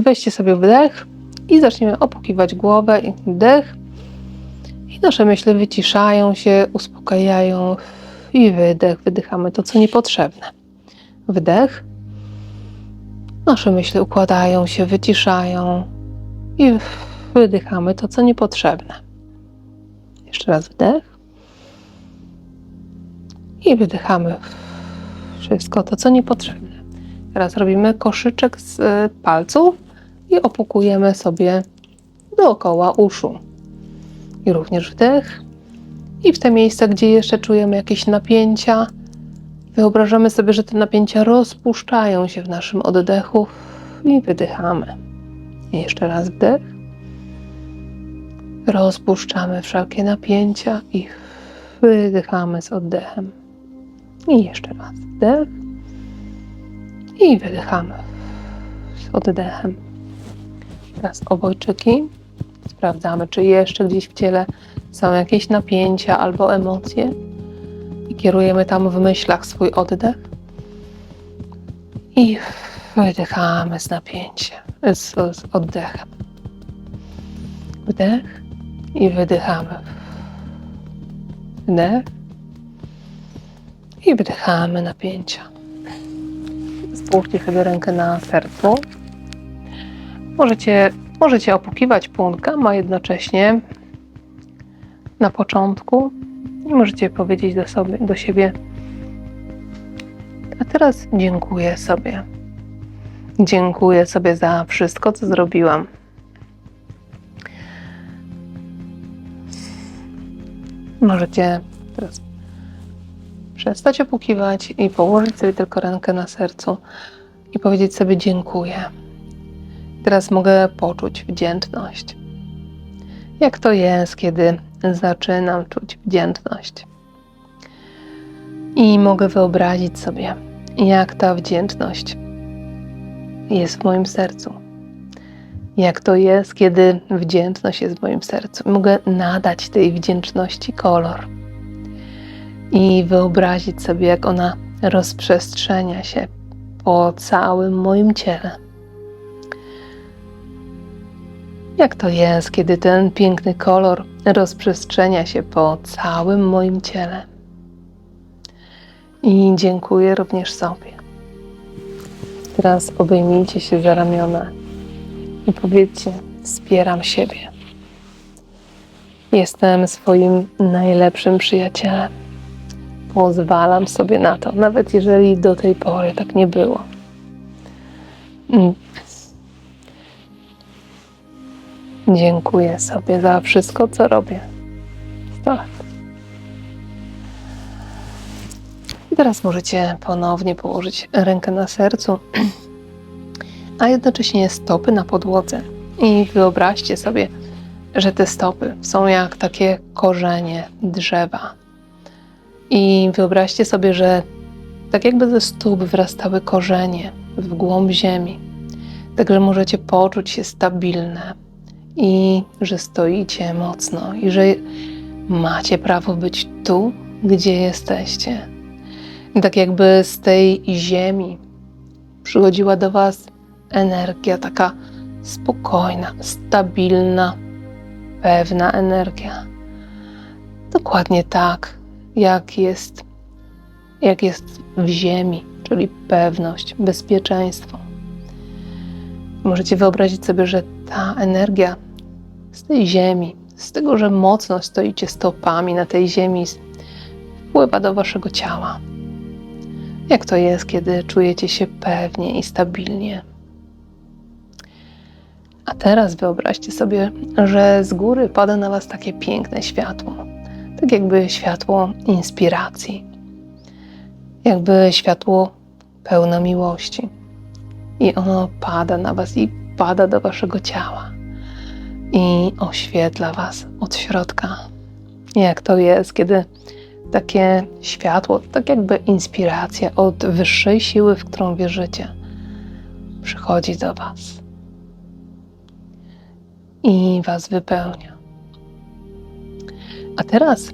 weźcie sobie wdech i zaczniemy opukiwać głowę i wdech. I nasze myśli wyciszają się, uspokajają i wydech, wydychamy to, co niepotrzebne. Wdech. Nasze myśli układają się, wyciszają i wydychamy to, co niepotrzebne. Jeszcze raz wdech. I wydychamy wszystko to, co niepotrzebne. Teraz robimy koszyczek z e, palców i opukujemy sobie dookoła uszu. I również wdech. I w te miejsca, gdzie jeszcze czujemy jakieś napięcia, wyobrażamy sobie, że te napięcia rozpuszczają się w naszym oddechu i wydychamy. I jeszcze raz wdech. Rozpuszczamy wszelkie napięcia i wydychamy z oddechem. I jeszcze raz wdech. I wydychamy z oddechem. Teraz obojczyki. Sprawdzamy, czy jeszcze gdzieś w ciele są jakieś napięcia albo emocje. I kierujemy tam w myślach swój oddech. I wydychamy z napięciem, z, z oddechem. Wdech i wydychamy. Wdech i wdychamy napięcia. Połóżcie sobie rękę na sercu. Możecie, możecie opukiwać punkt gamma jednocześnie na początku i możecie powiedzieć do, sobie, do siebie a teraz dziękuję sobie. Dziękuję sobie za wszystko, co zrobiłam. Możecie teraz przestać opukiwać i położyć sobie tylko rękę na sercu i powiedzieć sobie dziękuję. Teraz mogę poczuć wdzięczność. Jak to jest, kiedy zaczynam czuć wdzięczność? I mogę wyobrazić sobie, jak ta wdzięczność jest w moim sercu. Jak to jest, kiedy wdzięczność jest w moim sercu. Mogę nadać tej wdzięczności kolor i wyobrazić sobie, jak ona rozprzestrzenia się po całym moim ciele. Jak to jest, kiedy ten piękny kolor rozprzestrzenia się po całym moim ciele. I dziękuję również sobie. Teraz obejmijcie się za ramiona i powiedzcie: Wspieram siebie. Jestem swoim najlepszym przyjacielem. Pozwalam sobie na to, nawet jeżeli do tej pory tak nie było. Dziękuję sobie za wszystko, co robię. Tak. I teraz możecie ponownie położyć rękę na sercu, a jednocześnie stopy na podłodze. I wyobraźcie sobie, że te stopy są jak takie korzenie drzewa. I wyobraźcie sobie, że tak jakby ze stóp wyrastały korzenie w głąb ziemi. Także możecie poczuć się stabilne i że stoicie mocno i że macie prawo być tu, gdzie jesteście. I tak jakby z tej ziemi przychodziła do Was energia taka spokojna, stabilna, pewna energia. Dokładnie tak, jak jest, jak jest w ziemi, czyli pewność, bezpieczeństwo. Możecie wyobrazić sobie, że ta energia z tej ziemi, z tego, że mocno stoicie stopami na tej ziemi, wpływa do waszego ciała. Jak to jest, kiedy czujecie się pewnie i stabilnie? A teraz wyobraźcie sobie, że z góry pada na Was takie piękne światło, tak jakby światło inspiracji, jakby światło pełne miłości. I ono pada na Was i pada do Waszego ciała i oświetla Was od środka. Jak to jest, kiedy takie światło, tak jakby inspiracja od wyższej siły, w którą wierzycie, przychodzi do Was i Was wypełnia. A teraz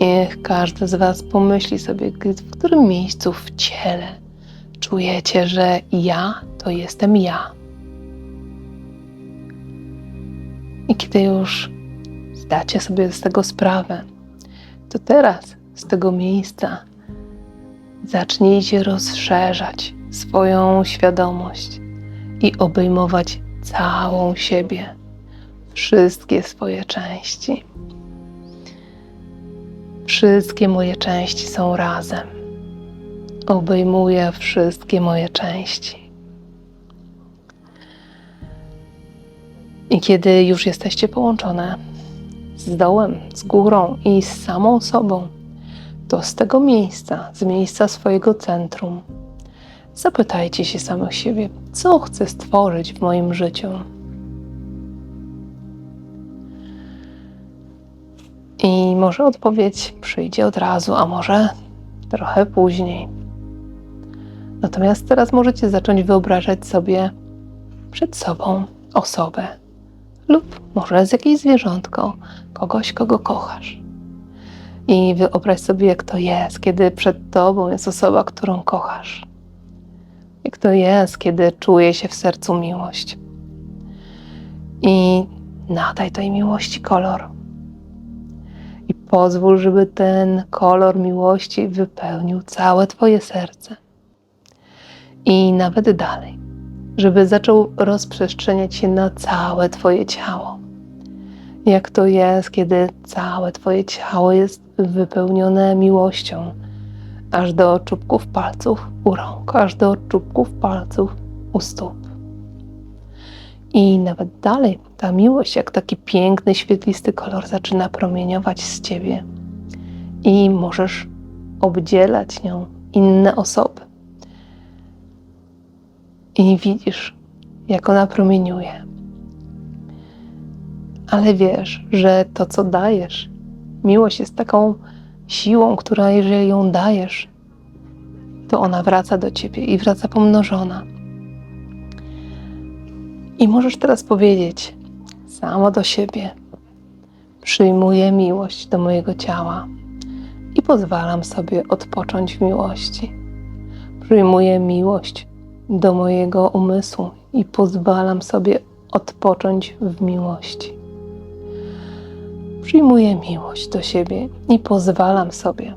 niech każdy z Was pomyśli sobie, w którym miejscu w ciele czujecie, że ja to jestem ja. I kiedy już zdacie sobie z tego sprawę, to teraz z tego miejsca zacznijcie rozszerzać swoją świadomość i obejmować całą siebie, wszystkie swoje części. Wszystkie moje części są razem. Obejmuję wszystkie moje części. I kiedy już jesteście połączone z dołem, z górą i z samą sobą, to z tego miejsca, z miejsca swojego centrum, zapytajcie się samych siebie, co chcę stworzyć w moim życiu. I może odpowiedź przyjdzie od razu, a może trochę później. Natomiast teraz możecie zacząć wyobrażać sobie przed sobą osobę lub może z jakieś zwierzątko, kogoś, kogo kochasz. I wyobraź sobie, jak to jest, kiedy przed tobą jest osoba, którą kochasz. Jak to jest, kiedy czuje się w sercu miłość. I nadaj tej miłości kolor. I pozwól, żeby ten kolor miłości wypełnił całe Twoje serce. I nawet dalej, żeby zaczął rozprzestrzeniać się na całe Twoje ciało. Jak to jest, kiedy całe Twoje ciało jest wypełnione miłością, aż do czubków palców u rąk, aż do czubków palców u stóp. I nawet dalej ta miłość, jak taki piękny, świetlisty kolor, zaczyna promieniować z ciebie, i możesz obdzielać nią inne osoby. I widzisz, jak ona promieniuje. Ale wiesz, że to, co dajesz, miłość jest taką siłą, która, jeżeli ją dajesz, to ona wraca do ciebie i wraca pomnożona. I możesz teraz powiedzieć samo do siebie: Przyjmuję miłość do mojego ciała i pozwalam sobie odpocząć w miłości. Przyjmuję miłość do mojego umysłu i pozwalam sobie odpocząć w miłości. Przyjmuję miłość do siebie i pozwalam sobie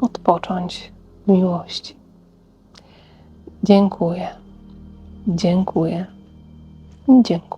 odpocząć w miłości. Dziękuję, dziękuję, dziękuję.